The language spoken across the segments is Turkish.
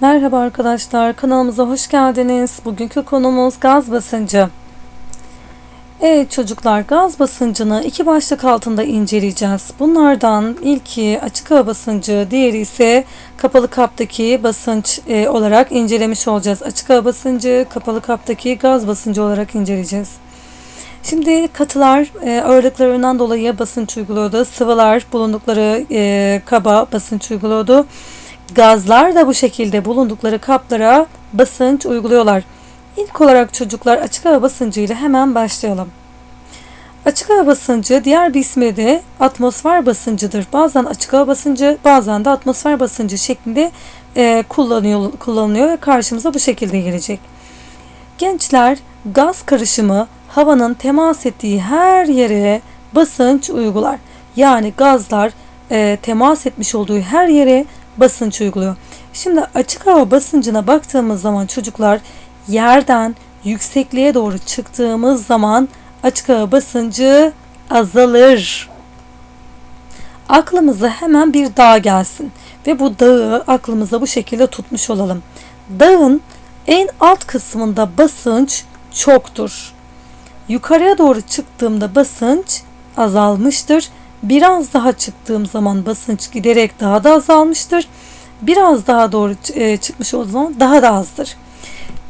Merhaba arkadaşlar, kanalımıza hoş geldiniz. Bugünkü konumuz gaz basıncı. Evet çocuklar, gaz basıncını iki başlık altında inceleyeceğiz. Bunlardan ilki açık hava basıncı, diğeri ise kapalı kaptaki basınç e, olarak incelemiş olacağız. Açık hava basıncı, kapalı kaptaki gaz basıncı olarak inceleyeceğiz. Şimdi katılar e, ağırlıklarından dolayı basınç uyguluyordu. Sıvılar bulundukları e, kaba basınç uyguluyordu. Gazlar da bu şekilde bulundukları kaplara basınç uyguluyorlar. İlk olarak çocuklar açık hava basıncı ile hemen başlayalım. Açık hava basıncı diğer bir ismi de atmosfer basıncıdır. Bazen açık hava basıncı bazen de atmosfer basıncı şeklinde e, kullanıyor, kullanılıyor ve karşımıza bu şekilde gelecek. Gençler gaz karışımı havanın temas ettiği her yere basınç uygular. Yani gazlar e, temas etmiş olduğu her yere basınç uyguluyor. Şimdi açık hava basıncına baktığımız zaman çocuklar yerden yüksekliğe doğru çıktığımız zaman açık hava basıncı azalır. Aklımıza hemen bir dağ gelsin ve bu dağı aklımıza bu şekilde tutmuş olalım. Dağın en alt kısmında basınç çoktur. Yukarıya doğru çıktığımda basınç azalmıştır Biraz daha çıktığım zaman basınç giderek daha da azalmıştır. Biraz daha doğru e, çıkmış olduğu zaman daha da azdır.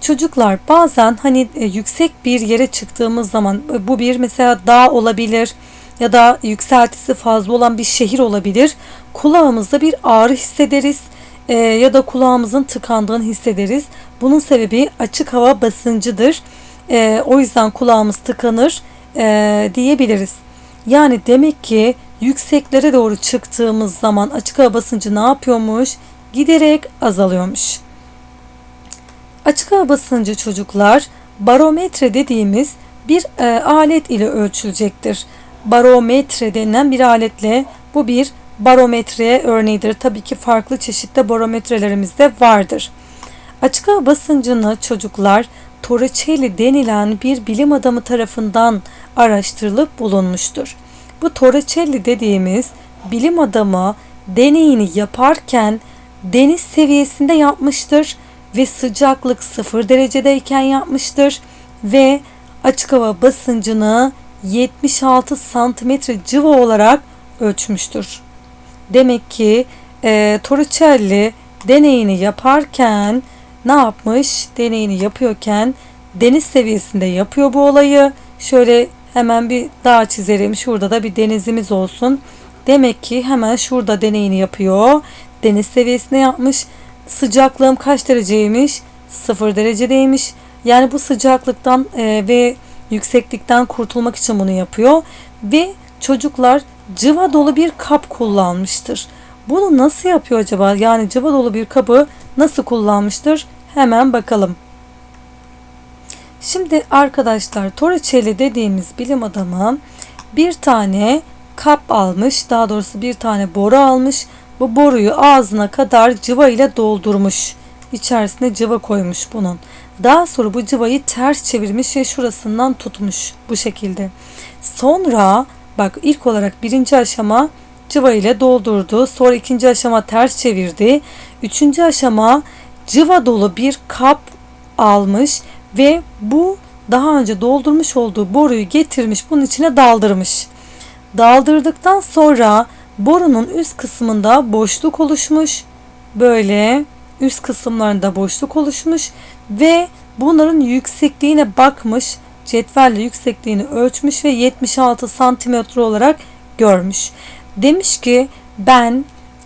Çocuklar bazen hani e, yüksek bir yere çıktığımız zaman e, bu bir mesela dağ olabilir ya da yükseltisi fazla olan bir şehir olabilir. Kulağımızda bir ağrı hissederiz ya da kulağımızın tıkandığını hissederiz. Bunun sebebi açık hava basıncıdır. o yüzden kulağımız tıkanır diyebiliriz. Yani demek ki yükseklere doğru çıktığımız zaman açık hava basıncı ne yapıyormuş? Giderek azalıyormuş. Açık hava basıncı çocuklar barometre dediğimiz bir e, alet ile ölçülecektir. Barometre denilen bir aletle bu bir barometre örneğidir. Tabii ki farklı çeşitli barometrelerimiz de vardır. Açık hava basıncını çocuklar Torricelli denilen bir bilim adamı tarafından araştırılıp bulunmuştur. Bu Torricelli dediğimiz bilim adamı deneyini yaparken deniz seviyesinde yapmıştır ve sıcaklık 0 derecedeyken yapmıştır ve açık hava basıncını 76 santimetre civa olarak ölçmüştür. Demek ki e, Torricelli deneyini yaparken ne yapmış? Deneyini yapıyorken deniz seviyesinde yapıyor bu olayı. Şöyle hemen bir dağ çizerim. Şurada da bir denizimiz olsun. Demek ki hemen şurada deneyini yapıyor. Deniz seviyesinde yapmış. Sıcaklığım kaç dereceymiş? 0 derecedeymiş. Yani bu sıcaklıktan e, ve yükseklikten kurtulmak için bunu yapıyor. Ve çocuklar cıva dolu bir kap kullanmıştır. Bunu nasıl yapıyor acaba? Yani cıva dolu bir kabı nasıl kullanmıştır? Hemen bakalım. Şimdi arkadaşlar Torricelli dediğimiz bilim adamı bir tane kap almış. Daha doğrusu bir tane boru almış. Bu boruyu ağzına kadar cıva ile doldurmuş. İçerisine cıva koymuş bunun. Daha sonra bu cıvayı ters çevirmiş ve şurasından tutmuş bu şekilde. Sonra bak ilk olarak birinci aşama cıva ile doldurdu. Sonra ikinci aşama ters çevirdi. Üçüncü aşama cıva dolu bir kap almış ve bu daha önce doldurmuş olduğu boruyu getirmiş bunun içine daldırmış. Daldırdıktan sonra borunun üst kısmında boşluk oluşmuş. Böyle üst kısımlarında boşluk oluşmuş ve bunların yüksekliğine bakmış. Cetvelle yüksekliğini ölçmüş ve 76 santimetre olarak görmüş. Demiş ki ben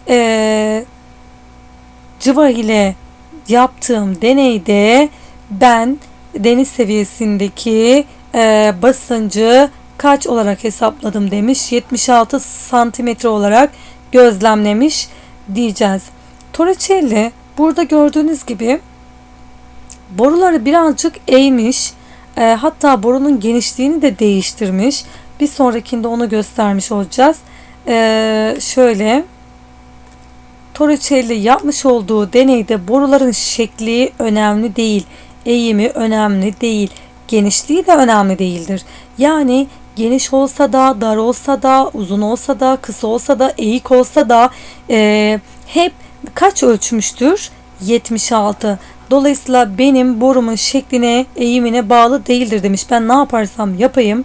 ee, cıva ile yaptığım deneyde ben deniz seviyesindeki e, basıncı kaç olarak hesapladım demiş. 76 santimetre olarak gözlemlemiş diyeceğiz. Torricelli burada gördüğünüz gibi boruları birazcık eğmiş. E, hatta borunun genişliğini de değiştirmiş. Bir sonrakinde onu göstermiş olacağız. E, şöyle Torricelli yapmış olduğu deneyde boruların şekli önemli değil eğimi önemli değil. Genişliği de önemli değildir. Yani geniş olsa da, dar olsa da, uzun olsa da, kısa olsa da, eğik olsa da e, hep kaç ölçmüştür? 76. Dolayısıyla benim borumun şekline, eğimine bağlı değildir demiş. Ben ne yaparsam yapayım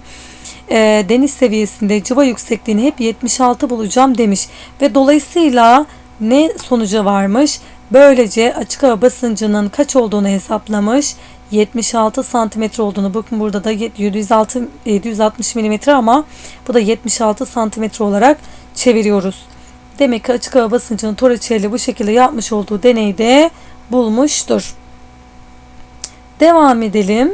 e, deniz seviyesinde cıva yüksekliğini hep 76 bulacağım demiş. Ve dolayısıyla ne sonuca varmış? Böylece açık hava basıncının kaç olduğunu hesaplamış. 76 santimetre olduğunu bakın burada da 706 760 milimetre ama bu da 76 santimetre olarak çeviriyoruz. Demek ki açık hava basıncını Torricelli bu şekilde yapmış olduğu deneyde bulmuştur. Devam edelim.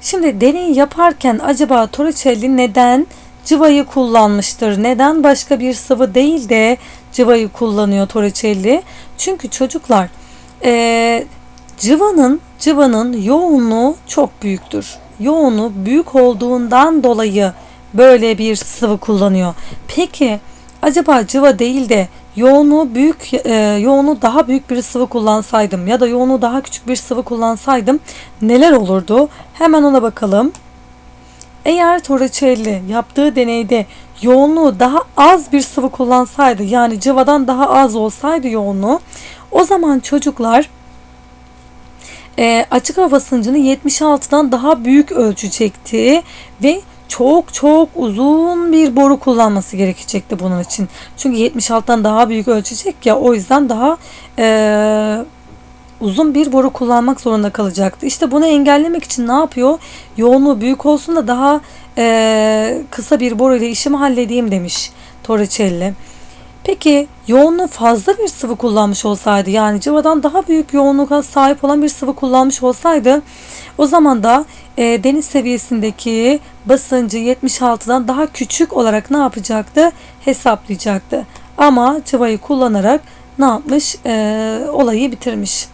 Şimdi deney yaparken acaba Torricelli neden cıvayı kullanmıştır? Neden başka bir sıvı değil de cıvayı kullanıyor Torricelli? Çünkü çocuklar e, cıvanın cıvanın yoğunluğu çok büyüktür. Yoğunluğu büyük olduğundan dolayı böyle bir sıvı kullanıyor. Peki acaba cıva değil de yoğunluğu büyük e, yoğunluğu daha büyük bir sıvı kullansaydım ya da yoğunluğu daha küçük bir sıvı kullansaydım neler olurdu? Hemen ona bakalım. Eğer Torricelli yaptığı deneyde yoğunluğu daha az bir sıvı kullansaydı yani cıvadan daha az olsaydı yoğunluğu o zaman çocuklar e, açık hava basıncını 76'dan daha büyük ölçecekti ve çok çok uzun bir boru kullanması gerekecekti bunun için. Çünkü 76'dan daha büyük ölçecek ya o yüzden daha e, uzun bir boru kullanmak zorunda kalacaktı. İşte bunu engellemek için ne yapıyor? Yoğunluğu büyük olsun da daha e, kısa bir boru ile işimi halledeyim demiş Torricelli. Peki yoğunluğu fazla bir sıvı kullanmış olsaydı yani cıvadan daha büyük yoğunluğa sahip olan bir sıvı kullanmış olsaydı o zaman da e, deniz seviyesindeki basıncı 76'dan daha küçük olarak ne yapacaktı? Hesaplayacaktı. Ama cıvayı kullanarak ne yapmış? E, olayı bitirmiş.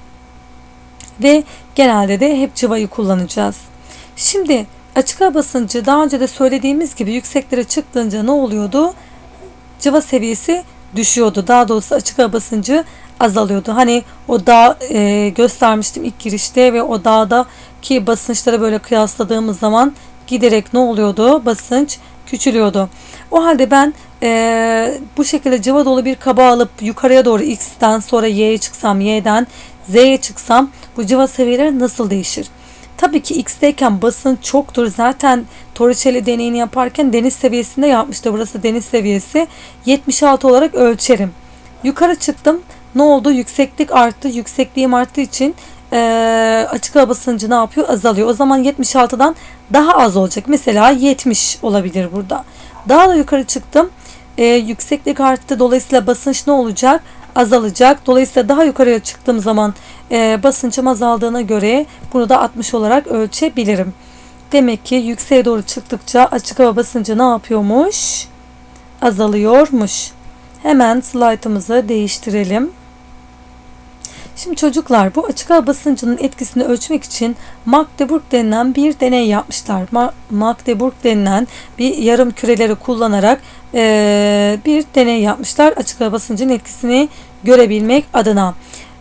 Ve genelde de hep cıvayı kullanacağız. Şimdi açık hava basıncı daha önce de söylediğimiz gibi yükseklere çıktığında ne oluyordu? Cıva seviyesi düşüyordu. Daha doğrusu açık hava basıncı azalıyordu. Hani o dağ e, göstermiştim ilk girişte ve o dağdaki basınçları böyle kıyasladığımız zaman giderek ne oluyordu? Basınç küçülüyordu. O halde ben e, bu şekilde cıva dolu bir kaba alıp yukarıya doğru X'ten sonra Y'ye çıksam, Y'den Z'ye çıksam bu cıva seviyeleri nasıl değişir? Tabii ki X'teyken basınç çoktur. Zaten Torricelli deneyini yaparken deniz seviyesinde yapmıştı. Burası deniz seviyesi. 76 olarak ölçerim. Yukarı çıktım. Ne oldu? Yükseklik arttı. Yüksekliğim arttığı için e, açık hava basıncı ne yapıyor? Azalıyor. O zaman 76'dan daha az olacak. Mesela 70 olabilir burada. Daha da yukarı çıktım. E, yükseklik arttı. Dolayısıyla basınç ne olacak? Azalacak. Dolayısıyla daha yukarıya çıktığım zaman e, basıncım azaldığına göre bunu da 60 olarak ölçebilirim. Demek ki yükseğe doğru çıktıkça açık hava basıncı ne yapıyormuş? Azalıyormuş. Hemen slaytımızı değiştirelim. Şimdi çocuklar bu açık hava basıncının etkisini ölçmek için Magdeburg denilen bir deney yapmışlar. Ma Magdeburg denilen bir yarım küreleri kullanarak bir deney yapmışlar açık hava basıncının etkisini görebilmek adına.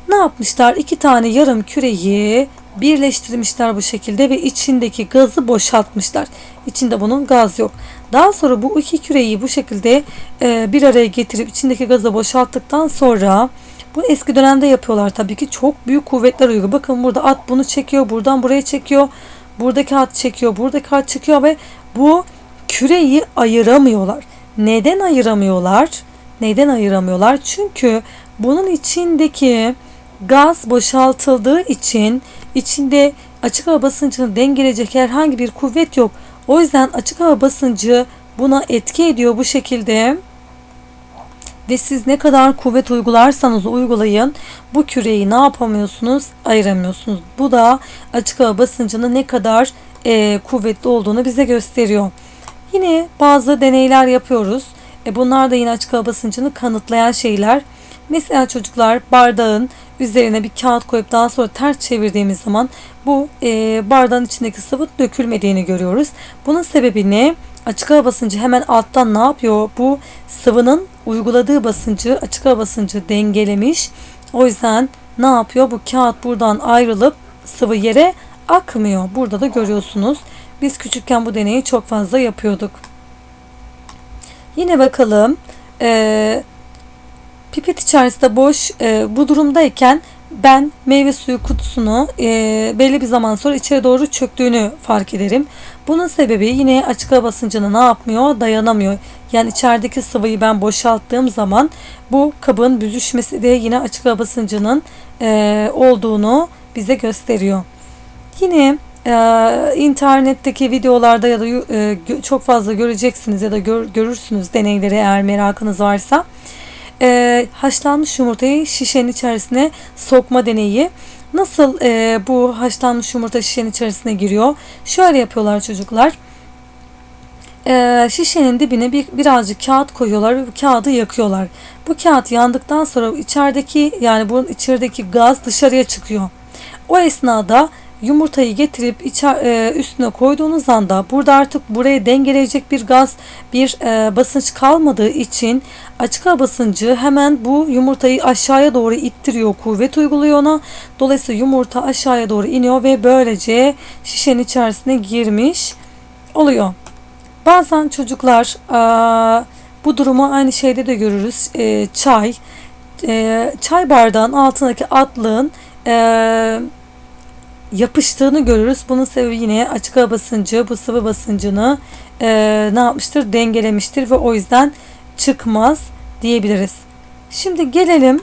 Ne yapmışlar? İki tane yarım küreyi birleştirmişler bu şekilde ve içindeki gazı boşaltmışlar. İçinde bunun gaz yok. Daha sonra bu iki küreyi bu şekilde bir araya getirip içindeki gazı boşalttıktan sonra bu eski dönemde yapıyorlar tabii ki çok büyük kuvvetler uyguluyor. Bakın burada at bunu çekiyor, buradan buraya çekiyor. Buradaki at çekiyor, buradaki at çekiyor ve bu küreyi ayıramıyorlar. Neden ayıramıyorlar? Neden ayıramıyorlar? Çünkü bunun içindeki gaz boşaltıldığı için içinde açık hava basıncını dengeleyecek herhangi bir kuvvet yok. O yüzden açık hava basıncı buna etki ediyor bu şekilde. Ve siz ne kadar kuvvet uygularsanız uygulayın bu küreyi ne yapamıyorsunuz? Ayıramıyorsunuz. Bu da açık hava basıncının ne kadar e, kuvvetli olduğunu bize gösteriyor. Yine bazı deneyler yapıyoruz. E, bunlar da yine açık hava basıncını kanıtlayan şeyler. Mesela çocuklar bardağın üzerine bir kağıt koyup daha sonra ters çevirdiğimiz zaman bu e, bardağın içindeki sıvı dökülmediğini görüyoruz. Bunun sebebi ne? Açık hava basıncı hemen alttan ne yapıyor? Bu sıvının uyguladığı basıncı, açık hava basıncı dengelemiş. O yüzden ne yapıyor? Bu kağıt buradan ayrılıp sıvı yere akmıyor. Burada da görüyorsunuz. Biz küçükken bu deneyi çok fazla yapıyorduk. Yine bakalım. Ee, Pipet içerisinde boş e, bu durumdayken ben meyve suyu kutusunu e, belli bir zaman sonra içeri doğru çöktüğünü fark ederim. Bunun sebebi yine açık hava basıncına ne yapmıyor? Dayanamıyor. Yani içerideki sıvıyı ben boşalttığım zaman bu kabın büzüşmesi de yine açık hava basıncının e, olduğunu bize gösteriyor. Yine e, internetteki videolarda ya da e, çok fazla göreceksiniz ya da gör, görürsünüz deneyleri eğer merakınız varsa. E, haşlanmış yumurtayı şişenin içerisine sokma deneyi. Nasıl e, bu haşlanmış yumurta şişenin içerisine giriyor? Şöyle yapıyorlar çocuklar. E, şişenin dibine bir, birazcık kağıt koyuyorlar ve bu kağıdı yakıyorlar. Bu kağıt yandıktan sonra içerideki yani bunun içerideki gaz dışarıya çıkıyor. O esnada yumurtayı getirip içer, e, üstüne koyduğunuz anda burada artık buraya dengeleyecek bir gaz bir e, basınç kalmadığı için açık hava basıncı hemen bu yumurtayı aşağıya doğru ittiriyor kuvvet uyguluyor ona dolayısıyla yumurta aşağıya doğru iniyor ve böylece şişenin içerisine girmiş oluyor. Bazen çocuklar e, bu durumu aynı şeyde de görürüz. E, çay e, çay bardağın altındaki atlığın e, yapıştığını görürüz. Bunun sebebi yine açık hava basıncı bu sıvı basıncını e, ne yapmıştır? Dengelemiştir ve o yüzden çıkmaz diyebiliriz. Şimdi gelelim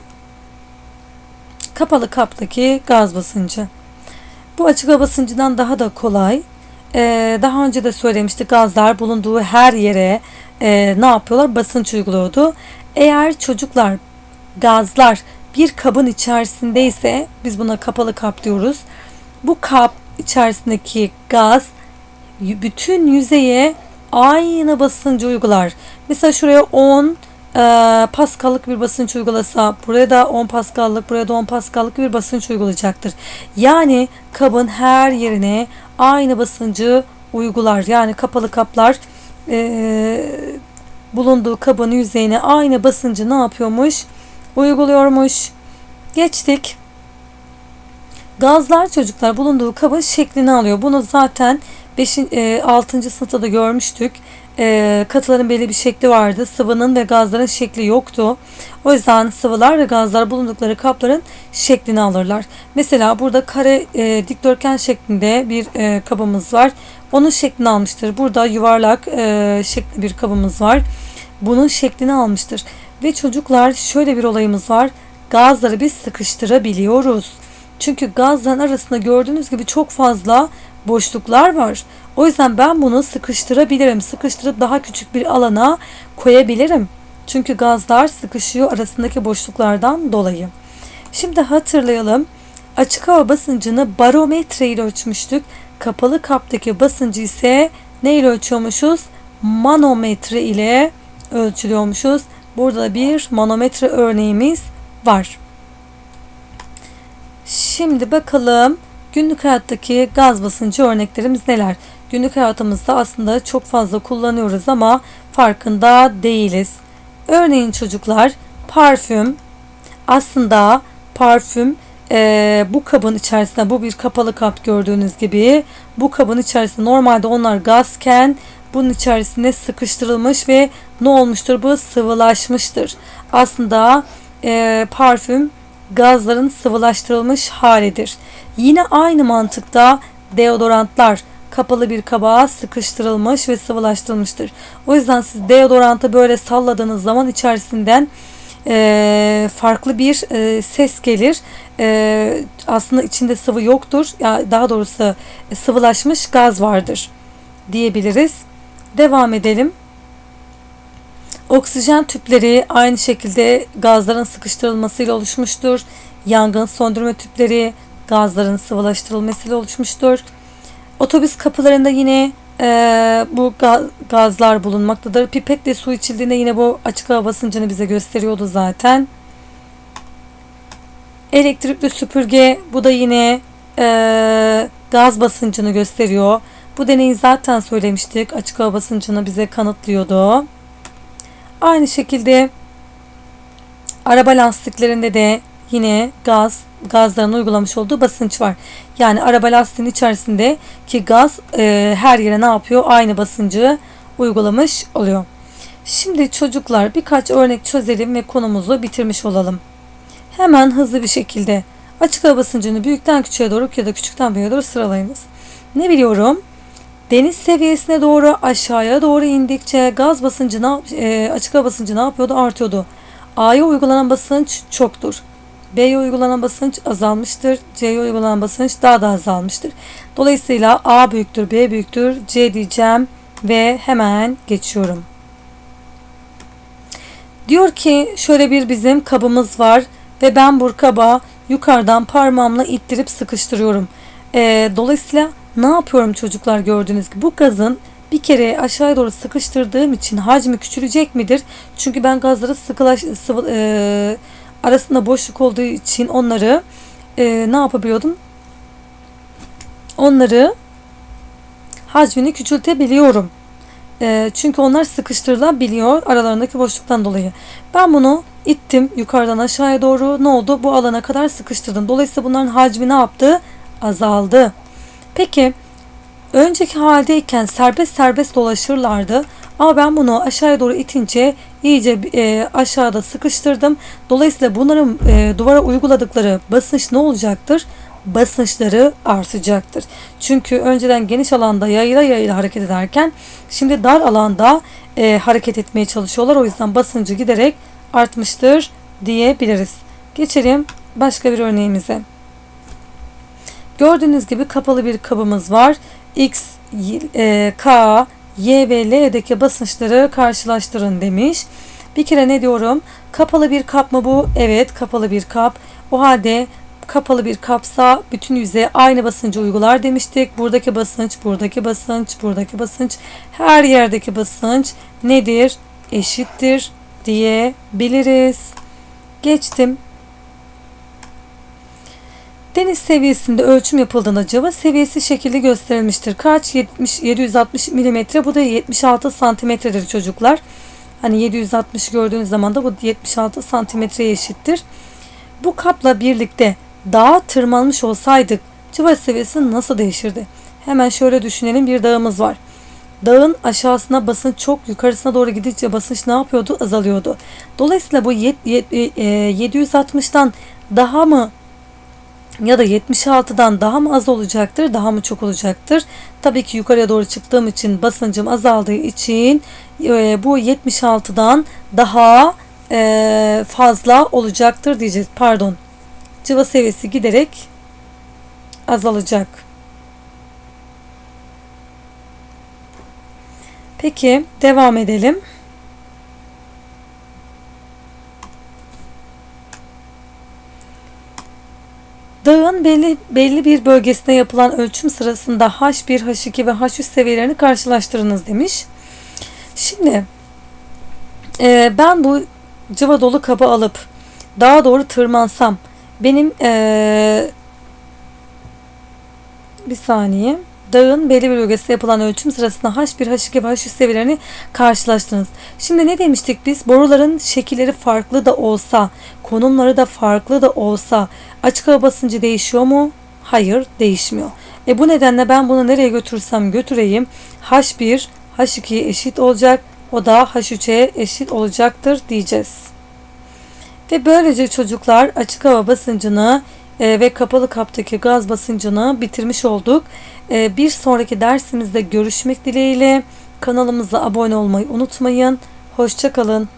kapalı kaptaki gaz basıncı. Bu açık hava basıncından daha da kolay. Ee, daha önce de söylemiştik gazlar bulunduğu her yere e, ne yapıyorlar? Basınç uyguluyordu. Eğer çocuklar gazlar bir kabın içerisindeyse biz buna kapalı kap diyoruz. Bu kap içerisindeki gaz bütün yüzeye aynı basıncı uygular. Mesela şuraya 10 e, paskallık bir basınç uygulasa buraya da 10 paskallık buraya da 10 paskallık bir basınç uygulayacaktır. Yani kabın her yerine aynı basıncı uygular. Yani kapalı kaplar e, bulunduğu kabın yüzeyine aynı basıncı ne yapıyormuş? Uyguluyormuş. Geçtik. Gazlar çocuklar bulunduğu kabın şeklini alıyor. Bunu zaten 5. E, 6. sınıfta da görmüştük. E, katıların belli bir şekli vardı. Sıvının ve gazların şekli yoktu. O yüzden sıvılar ve gazlar bulundukları kapların şeklini alırlar. Mesela burada kare e, dikdörtgen şeklinde bir e, kabımız var. Onun şeklini almıştır. Burada yuvarlak e, şekli bir kabımız var. Bunun şeklini almıştır. Ve çocuklar şöyle bir olayımız var. Gazları biz sıkıştırabiliyoruz. Çünkü gazların arasında gördüğünüz gibi çok fazla boşluklar var. O yüzden ben bunu sıkıştırabilirim. Sıkıştırıp daha küçük bir alana koyabilirim. Çünkü gazlar sıkışıyor arasındaki boşluklardan dolayı. Şimdi hatırlayalım. Açık hava basıncını barometre ile ölçmüştük. Kapalı kaptaki basıncı ise ne ile ölçüyormuşuz? Manometre ile ölçülüyormuşuz. Burada bir manometre örneğimiz var. Şimdi bakalım günlük hayattaki gaz basıncı örneklerimiz neler? Günlük hayatımızda aslında çok fazla kullanıyoruz ama farkında değiliz. Örneğin çocuklar parfüm aslında parfüm e, bu kabın içerisinde bu bir kapalı kap gördüğünüz gibi bu kabın içerisinde normalde onlar gazken bunun içerisinde sıkıştırılmış ve ne olmuştur bu sıvılaşmıştır. Aslında e, parfüm gazların sıvılaştırılmış halidir. Yine aynı mantıkta deodorantlar kapalı bir kabağa sıkıştırılmış ve sıvılaştırılmıştır. O yüzden siz deodorantı böyle salladığınız zaman içerisinden e, farklı bir e, ses gelir. E, aslında içinde sıvı yoktur. Ya daha doğrusu sıvılaşmış gaz vardır diyebiliriz. Devam edelim. Oksijen tüpleri aynı şekilde gazların sıkıştırılmasıyla oluşmuştur. Yangın söndürme tüpleri gazların sıvılaştırılmasıyla oluşmuştur. Otobüs kapılarında yine e, bu gaz, gazlar bulunmaktadır. Pipetle su içildiğinde yine bu açık hava basıncını bize gösteriyordu zaten. Elektrikli süpürge bu da yine e, gaz basıncını gösteriyor. Bu deneyi zaten söylemiştik. Açık hava basıncını bize kanıtlıyordu. Aynı şekilde araba lastiklerinde de yine gaz gazların uygulamış olduğu basınç var. Yani araba lastiğinin içerisinde ki gaz e, her yere ne yapıyor? Aynı basıncı uygulamış oluyor. Şimdi çocuklar birkaç örnek çözelim ve konumuzu bitirmiş olalım. Hemen hızlı bir şekilde açık hava basıncını büyükten küçüğe doğru ya da küçükten büyüğe doğru sıralayınız. Ne biliyorum? Deniz seviyesine doğru aşağıya doğru indikçe gaz basıncı ne e, açık hava basıncı ne yapıyordu? Artıyordu. A'ya uygulanan basınç çoktur. B'ye uygulanan basınç azalmıştır. C'ye uygulanan basınç daha da azalmıştır. Dolayısıyla A büyüktür, B büyüktür, C diyeceğim ve hemen geçiyorum. Diyor ki şöyle bir bizim kabımız var ve ben bu kaba yukarıdan parmağımla ittirip sıkıştırıyorum. Ee, dolayısıyla ne yapıyorum çocuklar gördüğünüz gibi bu gazın bir kere aşağıya doğru sıkıştırdığım için hacmi küçülecek midir? Çünkü ben gazları sıkılaş, sıvı, e, arasında boşluk olduğu için onları e, ne yapabiliyordum? Onları hacmini küçültebiliyorum. E, çünkü onlar sıkıştırılabiliyor aralarındaki boşluktan dolayı. Ben bunu ittim yukarıdan aşağıya doğru. Ne oldu? Bu alana kadar sıkıştırdım. Dolayısıyla bunların hacmi ne yaptı? Azaldı. Peki önceki haldeyken serbest serbest dolaşırlardı. Ama ben bunu aşağıya doğru itince iyice e, aşağıda sıkıştırdım. Dolayısıyla bunların e, duvara uyguladıkları basınç ne olacaktır? Basınçları artacaktır. Çünkü önceden geniş alanda yayla yayla hareket ederken şimdi dar alanda e, hareket etmeye çalışıyorlar. O yüzden basıncı giderek artmıştır diyebiliriz. Geçelim başka bir örneğimize. Gördüğünüz gibi kapalı bir kabımız var. X, e, K, Y ve L'deki basınçları karşılaştırın demiş. Bir kere ne diyorum? Kapalı bir kap mı bu? Evet kapalı bir kap. O halde kapalı bir kapsa bütün yüzeye aynı basıncı uygular demiştik. Buradaki basınç, buradaki basınç, buradaki basınç, her yerdeki basınç nedir? Eşittir diyebiliriz. Geçtim. Deniz seviyesinde ölçüm yapıldığında cıva seviyesi şekilde gösterilmiştir. Kaç? 70, 760 milimetre. Bu da 76 santimetredir çocuklar. Hani 760 gördüğünüz zaman da bu 76 santimetreye eşittir. Bu kapla birlikte dağa tırmanmış olsaydık cıva seviyesi nasıl değişirdi? Hemen şöyle düşünelim bir dağımız var. Dağın aşağısına basınç çok yukarısına doğru gidince basınç ne yapıyordu? Azalıyordu. Dolayısıyla bu 760'tan daha mı ya da 76'dan daha mı az olacaktır, daha mı çok olacaktır? Tabii ki yukarıya doğru çıktığım için basıncım azaldığı için e, bu 76'dan daha e, fazla olacaktır diyeceğiz. Pardon. Cıva seviyesi giderek azalacak. Peki devam edelim. Dağın belli, belli bir bölgesine yapılan ölçüm sırasında H1, H2 ve H3 seviyelerini karşılaştırınız demiş. Şimdi e, ben bu cıva dolu kabı alıp dağa doğru tırmansam benim e, bir saniye dağın belli bir bölgesinde yapılan ölçüm sırasında H1, H2 ve H3 seviyelerini karşılaştırınız. Şimdi ne demiştik biz? Boruların şekilleri farklı da olsa, konumları da farklı da olsa açık hava basıncı değişiyor mu? Hayır, değişmiyor. E bu nedenle ben bunu nereye götürsem götüreyim H1 H2'ye eşit olacak. O da H3'e eşit olacaktır diyeceğiz. Ve böylece çocuklar açık hava basıncını e, ve kapalı kaptaki gaz basıncını bitirmiş olduk. E, bir sonraki dersimizde görüşmek dileğiyle kanalımıza abone olmayı unutmayın. Hoşçakalın.